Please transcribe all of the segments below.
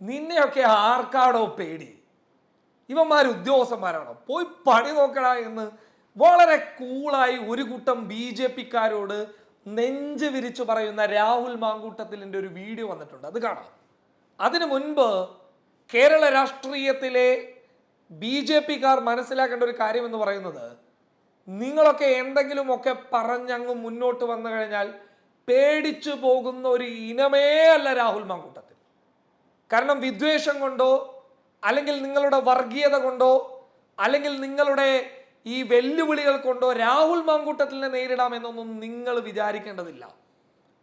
നിന്നെയൊക്കെ ആർക്കാടോ പേടി? ഇവന്മാർ ഉദ്യോഗസ്ഥന്മാരാണോ? പോയി പണി നോക്കണ എന്ന് വളരെ കൂളായി ഒരു കൂട്ടം ബി ജെ പിക്കാരോട് നെഞ്ച് വിരിച്ചു പറയുന്ന രാഹുൽ മാങ്കൂട്ടത്തിലിന്റെ ഒരു വീഡിയോ വന്നിട്ടുണ്ട്. അത് കാണാം. അതിനു മുൻപ് കേരള രാഷ്ട്രീയത്തിലെ ബി ജെ പിക്കാർ മനസ്സിലാക്കേണ്ട ഒരു കാര്യം എന്ന് പറയുന്നത് നിങ്ങളൊക്കെ എന്തെങ്കിലുമൊക്കെ പറഞ്ഞങ്ങ് മുന്നോട്ട് വന്നു കഴിഞ്ഞാൽ പേടിച്ചു പോകുന്ന ഒരു ഇനമേ അല്ല രാഹുൽ മാങ്കൂട്ടത്തിൽ കാരണം വിദ്വേഷം കൊണ്ടോ അല്ലെങ്കിൽ നിങ്ങളുടെ വർഗീയത കൊണ്ടോ അല്ലെങ്കിൽ നിങ്ങളുടെ ഈ വെല്ലുവിളികൾ കൊണ്ടോ രാഹുൽ മാങ്കൂട്ടത്തിനെ നേരിടാമെന്നൊന്നും നിങ്ങൾ വിചാരിക്കേണ്ടതില്ല.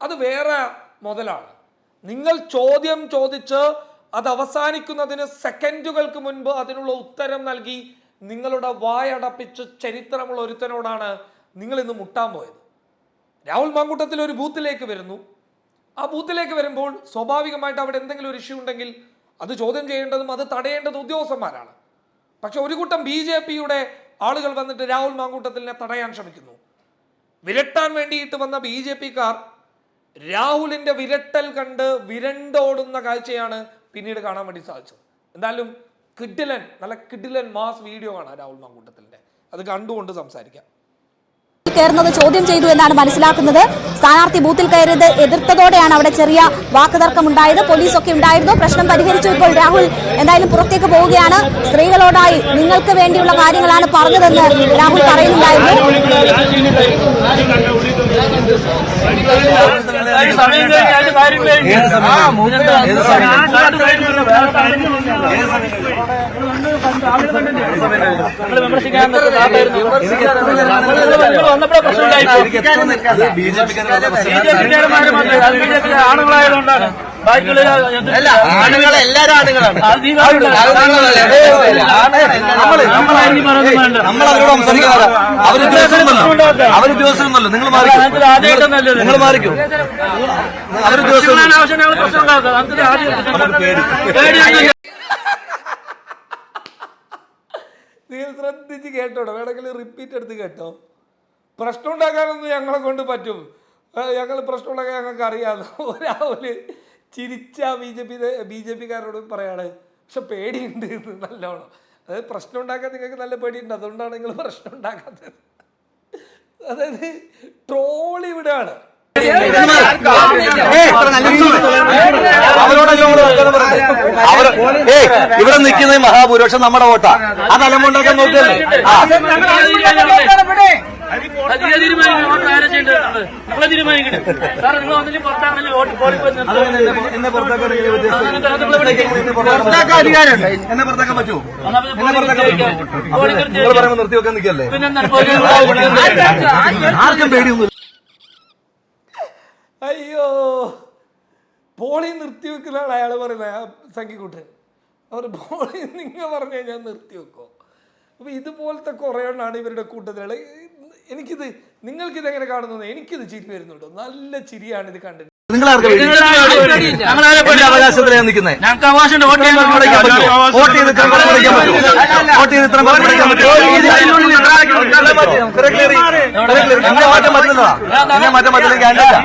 അത് വേറെ മുതലാണ്. നിങ്ങൾ ചോദ്യം ചോദിച്ച് അത് അവസാനിക്കുന്നതിന് സെക്കൻഡുകൾക്ക് മുൻപ് അതിനുള്ള ഉത്തരം നൽകി നിങ്ങളുടെ വായടപ്പിച്ച് ചരിത്രമുള്ള ഒരുത്തനോടാണ് നിങ്ങൾ ഇന്ന് മുട്ടാൻ പോയത്. രാഹുൽ മാങ്കൂട്ടത്തിൽ ഒരു ബൂത്തിലേക്ക് വരുന്നു. ആ ബൂത്തിലേക്ക് വരുമ്പോൾ സ്വാഭാവികമായിട്ട് അവിടെ എന്തെങ്കിലും ഒരു ഇഷ്യൂ ഉണ്ടെങ്കിൽ അത് ചോദ്യം ചെയ്യേണ്ടതും അത് തടയേണ്ടതും ഉദ്യോഗസ്ഥന്മാരാണ്. പക്ഷെ ഒരു കൂട്ടം ബി ജെ പിയുടെ ആളുകൾ വന്നിട്ട് രാഹുൽ മാങ്കൂട്ടത്തിനെ തടയാൻ ശ്രമിക്കുന്നു. വിരട്ടാൻ വേണ്ടിയിട്ട് വന്ന ബി ജെ പിക്കാർ രാഹുലിന്റെ വിരട്ടൽ കണ്ട് വിരണ്ടോടുന്ന കാഴ്ചയാണ് പിന്നീട് കാണാൻ വേണ്ടി സാധിച്ചത്. എന്തായാലും കിഡിലൻ നല്ല കിഡിലൻ മാസ് വീഡിയോ ആണ് രാഹുൽ മാങ്കൂട്ടത്തിന്റെ അത് കണ്ടുകൊണ്ട് സംസാരിക്കാം. കയറുന്നത് ചോദ്യം ചെയ്തു എന്നാണ് മനസ്സിലാക്കുന്നത്. സ്ഥാനാർത്ഥി ബൂത്തിൽ കയറിയത് എതിർത്തതോടെയാണ് അവിടെ ചെറിയ വാക്കുതർക്കം ഉണ്ടായത് പോലീസൊക്കെ ഉണ്ടായിരുന്നു. പ്രശ്നം പരിഹരിച്ചു ഇപ്പോൾ രാഹുൽ എന്തായാലും പുറത്തേക്ക് പോവുകയാണ്. സ്ത്രീകളോടായി നിങ്ങൾക്ക് വേണ്ടിയുള്ള കാര്യങ്ങളാണ് പറഞ്ഞതെന്ന് രാഹുൽ പറയുന്നുണ്ടായിരുന്നു. ആണുങ്ങളായതുകൊണ്ടാണ് അല്ല. നമ്മൾ അവരോട് നിങ്ങൾ നിങ്ങൾ മാറിക്കും അവർ ഉദ്യോഗസ്ഥർ പ്രശ്നം ആവശ്യം ഞങ്ങൾ പ്രശ്നം ഉണ്ടാക്കുക അതിൽ ആദ്യം പേടിയൊന്നുമില്ല. നിങ്ങൾ കേട്ടോട്ടോ വേണമെങ്കിൽ റിപ്പീറ്റ് എടുത്ത് കേട്ടോ. പ്രശ്നം ഉണ്ടാക്കാനൊന്നും ഞങ്ങളെ കൊണ്ട് പറ്റും. ഞങ്ങൾ പ്രശ്നം ഉണ്ടാക്കാൻ ഞങ്ങൾക്ക് അറിയാമല്ലോ രാഹുൽ ചിരിച്ച B J P B J പിക്കാരോട് പറയാണ് പക്ഷെ പേടിയുണ്ട് നല്ലോണം. അതായത് പ്രശ്നം ഉണ്ടാക്കാൻ നിങ്ങൾക്ക് നല്ല പേടിയുണ്ട്. അതുകൊണ്ടാണ് നിങ്ങൾ പ്രശ്നം ഉണ്ടാക്കാത്തത് അതായത് ട്രോൾ ഇവിടെയാണ്. ഏയ് ഇവിടെ നിൽക്കുന്ന മഹാഭൂരിപക്ഷം നമ്മുടെ വോട്ടാ അത് അലമുണ്ടാക്കാൻ നോക്കിയല്ലേ ആ പുറത്താക്കാൻ അധികാരമുണ്ട് എന്നെ പുറത്താക്കാൻ പറ്റുമോ എന്നെ നിൽക്കല്ലേ ആർക്കും പേടിയൊന്നും അയ്യോ. പോളി നിർത്തി വെക്കലാണ് അയാൾ പറയുന്നത്. സംഖ്യക്കൂട്ടൻ അവർ പോളി നിങ്ങൾ പറഞ്ഞു കഴിഞ്ഞാൽ നിർത്തി വെക്കോ. അപ്പോൾ ഇതുപോലത്തെ കുറേ എണ്ണാണ് ഇവരുടെ കൂട്ടത്തിലുള്ള. എനിക്കിത് നിങ്ങൾക്കിത് എങ്ങനെ കാണുന്നത് എനിക്കിത് ചിരി വരുന്നുണ്ടോ. നല്ല ചിരിയാണ് ഇത് കണ്ടിട്ട്. നിങ്ങൾ ആർക്കും ഞങ്ങളാരെ എന്റെ അവകാശത്തിലാണ് നിൽക്കുന്നത് ഞങ്ങൾക്ക് അവകാശമുണ്ട്. വോട്ട് ചെയ്യാൻ വോട്ട് ചെയ്ത്? വോട്ട് ചെയ്ത്. എന്നെ എന്നെ കാണ്ടല്ല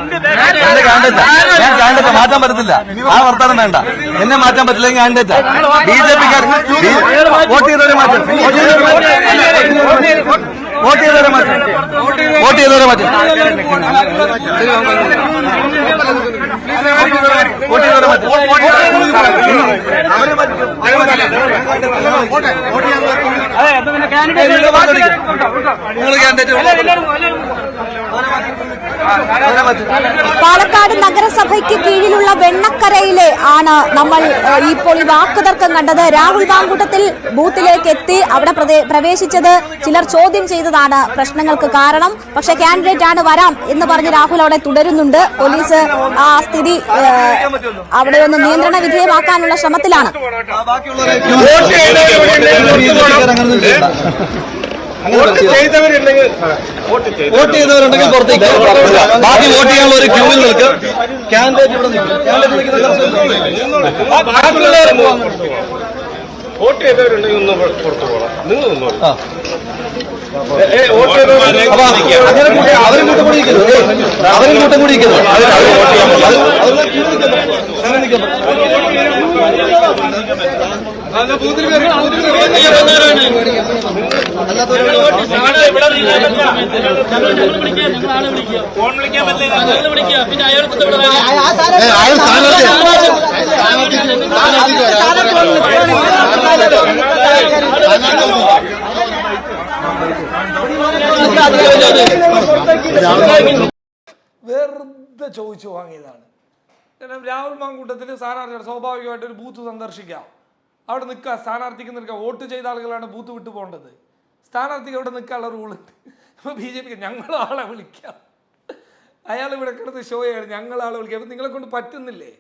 കാണ്ടല്ല ഞാൻ കാണ്ടല്ല മാറ്റാൻ പറ്റത്തില്ല ആ വർത്താനം വേണ്ട. എന്നെ മാറ്റാൻ പറ്റില്ല കാണ്ടല്ല ബി ജെ പിക്കാർ വോട്ട് ചെയ്തവരെ മാറ്റും വോട്ട് ചെയ്തവരെ മാറ്റി. വോട്ട് ചെയ്തവരെ മാറ്റി. വോട്ട് ചെയ്തവരെ മാറ്റും അവരെ മാറ്റും നിങ്ങൾ കാൻഡിഡേറ്റ് അവരെ മാറ്റും പാലക്കാട് നഗരസഭയ്ക്ക് കീഴിലുള്ള വെണ്ണക്കരയിലെ ആണ് നമ്മൾ ഇപ്പോൾ ഈ വാക്കുതർക്കം കണ്ടത്. രാഹുൽ മാങ്കൂട്ടത്തിൽ ബൂത്തിലേക്ക് എത്തി അവിടെ പ്രവേശിച്ചത് ചിലർ ചോദ്യം ചെയ്തതാണ് പ്രശ്നങ്ങൾക്ക് കാരണം. പക്ഷെ കാൻഡിഡേറ്റ് ആണ് വരാം എന്ന് പറഞ്ഞ് രാഹുൽ അവിടെ തുടരുന്നുണ്ട്. പോലീസ് ആ സ്ഥിതി അവിടെ ഒന്ന് നിയന്ത്രണ വിധേയമാക്കാനുള്ള ശ്രമത്തിലാണ്. വോട്ട് ചെയ്തവരുണ്ടെങ്കിൽ പുറത്തേക്ക് ബാക്കി വോട്ട് ചെയ്യാനുള്ള ഒരു ക്യൂവിൽ നിൽക്കും കാൻഡിഡേറ്റ് ഇവിടെ നിൽക്കും നിൽക്കുന്ന വോട്ട് ചെയ്തവരുണ്ടെങ്കിൽ ഒന്ന് പുറത്തു പോകണം നിങ്ങൾ നിന്നോളൂ അവരും കൂട്ടം കൂടി നിൽക്കുന്നു ഏയ്, അവരും കൂട്ടം കൂടി നിൽക്കുന്നു അവർ ഫോൺ വിളിക്കാൻ പറ്റില്ല. പിന്നെ അയാൾ വെറുതെ ചോദിച്ചു വാങ്ങിയതാണ്. കാരണം രാഹുൽ മാങ്കൂട്ടത്തിൽ സ്ഥാനാർത്ഥിയാണ് സ്വാഭാവികമായിട്ട് ഒരു ബൂത്ത് സന്ദർശിക്കാം. അവിടെ നിൽക്കുക സ്ഥാനാർത്ഥിക്ക് നിൽക്കുക വോട്ട് ചെയ്ത ആളുകളാണ് ബൂത്ത് വിട്ടു പോകേണ്ടത്. സ്ഥാനാർത്ഥിക്ക് അവിടെ നിൽക്കാനുള്ള റൂളുണ്ട് അപ്പോൾ ബി ജെ പിക്ക് ഞങ്ങൾ ആളെ വിളിക്കാം. അയാൾ ഇവിടെ കിടന്ന് ഷോയാണ് ഞങ്ങൾ ആളെ വിളിക്കാം. അപ്പം നിങ്ങളെ കൊണ്ട് പറ്റുന്നില്ലേ?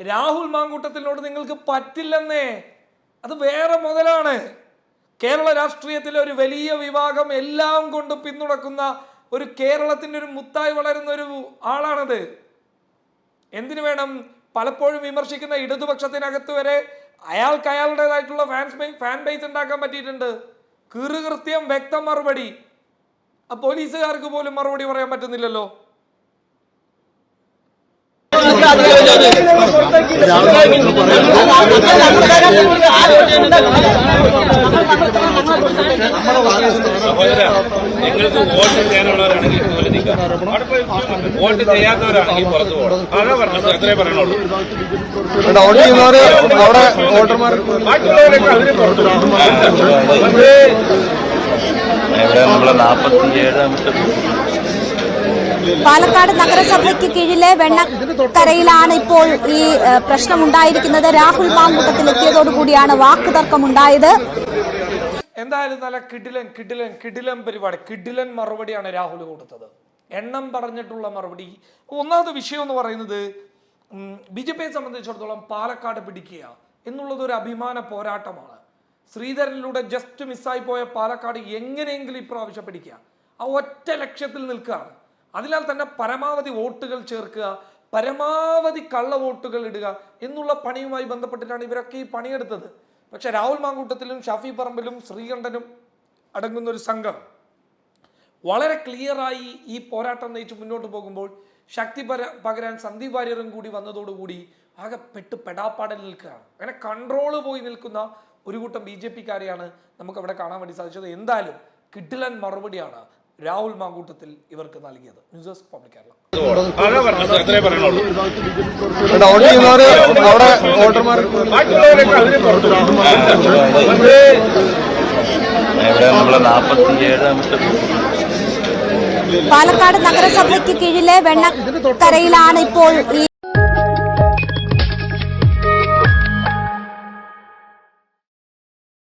രാഹുൽ മാങ്കൂട്ടത്തിനോട് നിങ്ങൾക്ക് പറ്റില്ലെന്നേ. അത് വേറെ മുതലാണ്. കേരള രാഷ്ട്രീയത്തിലെ ഒരു വലിയ വിഭാഗം എല്ലാം കൊണ്ട് പിന്തുണക്കുന്ന ഒരു കേരളത്തിന്റെ ഒരു മുത്തായി വളരുന്ന ഒരു ആളാണത്. എന്തിനു വേണം പലപ്പോഴും വിമർശിക്കുന്ന ഇടതുപക്ഷത്തിനകത്ത് വരെ അയാൾക്ക് അയാളുടേതായിട്ടുള്ള ഫാൻസ് ഫാൻ ബേസ് ഉണ്ടാക്കാൻ പറ്റിയിട്ടുണ്ട്. കൃത്യം വ്യക്തം മറുപടി. ആ പോലീസുകാർക്ക് പോലും മറുപടി പറയാൻ പറ്റുന്നില്ലല്ലോ. നിങ്ങൾക്ക് വോട്ട് ചെയ്യാനുള്ളവരാണെങ്കിൽ ഇതുപോലെ നിൽക്കാം വോട്ട് ചെയ്യാത്തവരാണെങ്കിൽ പുറത്തു പോകണം അതാ പറഞ്ഞത് അത്രേ പറയണുള്ളൂ അവിടെ വോട്ടർമാർ ബാക്കിയുള്ളവരൊക്കെ അവർ പുറത്തു ഇവിടെ നമ്മളെ പാലക്കാട് നഗരസഭയ്ക്ക് കീഴിലെ വെണ്ണക്കരയിലാണ് ഇപ്പോൾ ഈ പ്രശ്നമുണ്ടായിരിക്കുന്നത്. രാഹുൽ മാങ്കൂട്ടത്തിൽ എത്തിയതോടുകൂടിയാണ് വാക്കുതർക്കമുണ്ടായത്. എന്തായാലും നല്ല കിടിലൻ കിടിലൻ കിടിലൻ പരിപാടി. കിടിലൻ മറുപടിയാണ് രാഹുൽ കൊടുത്തത്. എണ്ണം പറഞ്ഞിട്ടുള്ള മറുപടി. ഒന്നാമത്തെ വിഷയം എന്ന് പറയുന്നത് ബി ജെ പിയെ സംബന്ധിച്ചിടത്തോളം പാലക്കാട് പിടിക്കുക എന്നുള്ളത് ഒരു അഭിമാന പോരാട്ടമാണ്. ശ്രീധരനിലൂടെ ജസ്റ്റ് മിസ്സായി പോയ പാലക്കാട് എങ്ങനെയെങ്കിലും ഇപ്രാവശ്യം പിടിക്കുക. ആ ഒറ്റ ലക്ഷ്യത്തിൽ നിൽക്കുകയാണ്. അതിനാൽ തന്നെ പരമാവധി വോട്ടുകൾ ചേർക്കുക പരമാവധി കള്ള വോട്ടുകൾ ഇടുക എന്നുള്ള പണിയുമായി ബന്ധപ്പെട്ടിട്ടാണ് ഇവരൊക്കെ ഈ പണിയെടുത്തത്. പക്ഷെ രാഹുൽ മാങ്കൂട്ടത്തിലും ഷാഫി പറമ്പിലും ശ്രീകണ്ഠനും അടങ്ങുന്ന ഒരു സംഘം. വളരെ ക്ലിയറായി ഈ പോരാട്ടം നയിച്ച് മുന്നോട്ട് പോകുമ്പോൾ ശക്തി പര പകരാൻ സന്ദീപ് വാര്യറും കൂടി വന്നതോടുകൂടി ആകെ പെട്ട് പെടാപ്പാടിൽ നിൽക്കുകയാണ്. അങ്ങനെ കൺട്രോൾ പോയി നിൽക്കുന്ന ഒരു കൂട്ടം ബി ജെ പിക്കാരെയാണ് നമുക്ക് അവിടെ കാണാൻ വേണ്ടി സാധിച്ചത്. എന്തായാലും കിട്ടിലൻ മറുപടിയാണ് രാഹുൽ മാങ്കൂട്ടത്തിൽ ഇവർക്ക് നൽകിയത് news desk public Kerala. Palakkad നഗരസഭയ്ക്ക് കീഴിലെ വെണ്ണക്കരയിലാണ് ഇപ്പോൾ ഈ